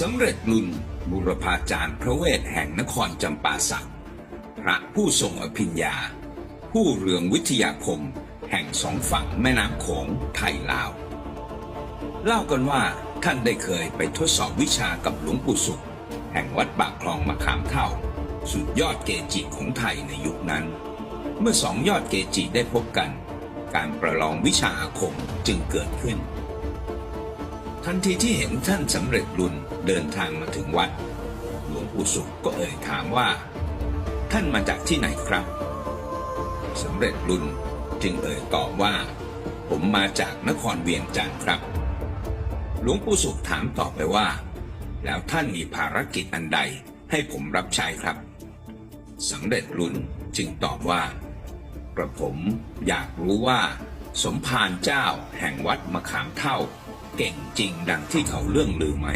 สำเร็จลุนบุรพาจารย์พระเวทแห่งนครจำปาสัก พระผู้ทรงอภิญญา ผู้เรืองวิทยาคมแห่งสองฝั่งแม่น้ำโขงไทยลาว เล่ากันว่าท่านได้เคยไปทดสอบวิชากับหลวงปู่สุข แห่งวัดปากคลองมะขามเท่า สุดยอดเกจิของไทยในยุคนั้น เมื่อสองยอดเกจิได้พบกัน การประลองวิชาอาคมจึงเกิดขึ้น ทันทีที่เห็นท่านสำเร็จรุนเดินทางมาถึงวัด หลวงปู่สุขก็เอ่ยถามว่า ท่านมาจากที่ไหนครับสำเร็จรุนจึงเอ่ยตอบว่า ผมมาจากนครเวียงจันทร์ครับ หลวงปู่สุขถามต่อไปว่า แล้วท่านมีภารกิจอันใดให้ผมรับใช้ครับสำเร็จรุนจึงตอบว่ากระผมอยากรู้ว่า สมภารเจ้าแห่งวัดมะขามเท่า เก่งจริงดังที่เขาเรื่องลือไหม